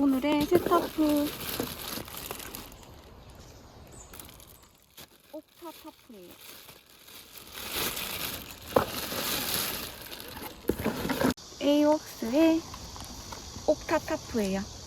오늘의 세타프 옥타타프예요. 에이웍스의 옥타타프예요.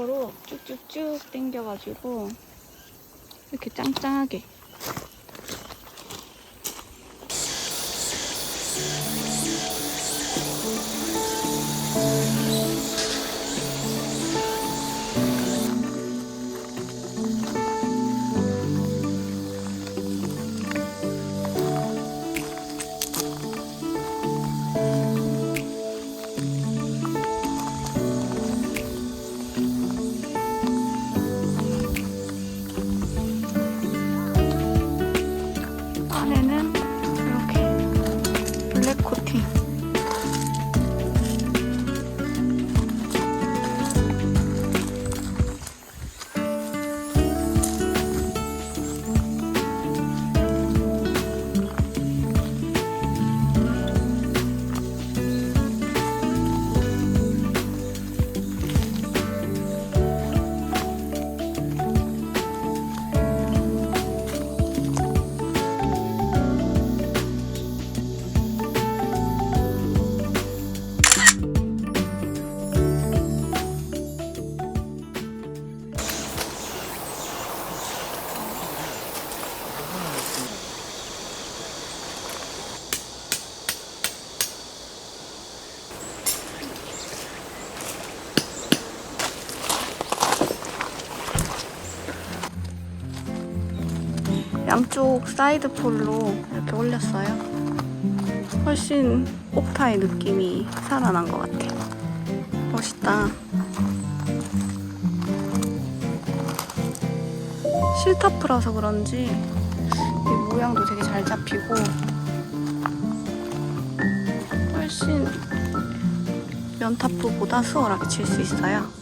스토퍼로 쭉쭉쭉 당겨가지고 이렇게 짱짱하게 양쪽 사이드 폴로 이렇게 올렸어요. 훨씬 옥타의 느낌이 살아난 것 같아. 멋있다. 실타프라서 그런지 이 모양도 되게 잘 잡히고 훨씬 면타프보다 수월하게 칠 수 있어요.